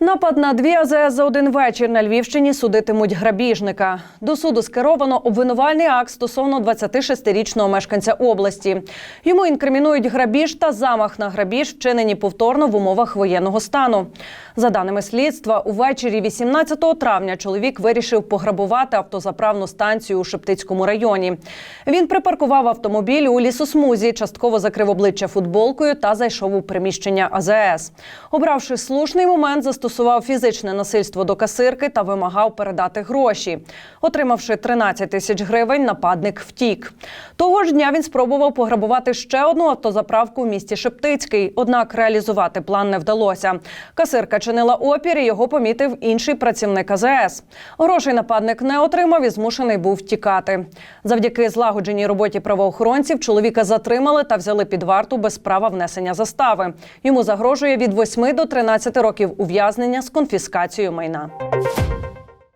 Напад на дві АЗС за один вечір на Львівщині судитимуть грабіжника. До суду скеровано обвинувальний акт стосовно 26-річного мешканця області. Йому інкримінують грабіж та замах на грабіж, вчинені повторно в умовах воєнного стану. За даними слідства, увечері 18 травня чоловік вирішив пограбувати автозаправну станцію у Шептицькому районі. Він припаркував автомобіль у лісосмузі, частково закрив обличчя футболкою та зайшов у приміщення АЗС. Обравши слушний момент, застосував фізичне насильство до касирки та вимагав передати гроші. Отримавши 13 тисяч гривень, нападник втік. Того ж дня він спробував пограбувати ще одну автозаправку в місті Шептицький. Однак реалізувати план не вдалося. Касирка чинила опір і його помітив інший працівник АЗС. Грошей нападник не отримав і змушений був втікати. Завдяки злагодженій роботі правоохоронців чоловіка затримали та взяли під варту без права внесення застави. Йому загрожує від 8 до 13 років ув'язнення з конфіскацією майна.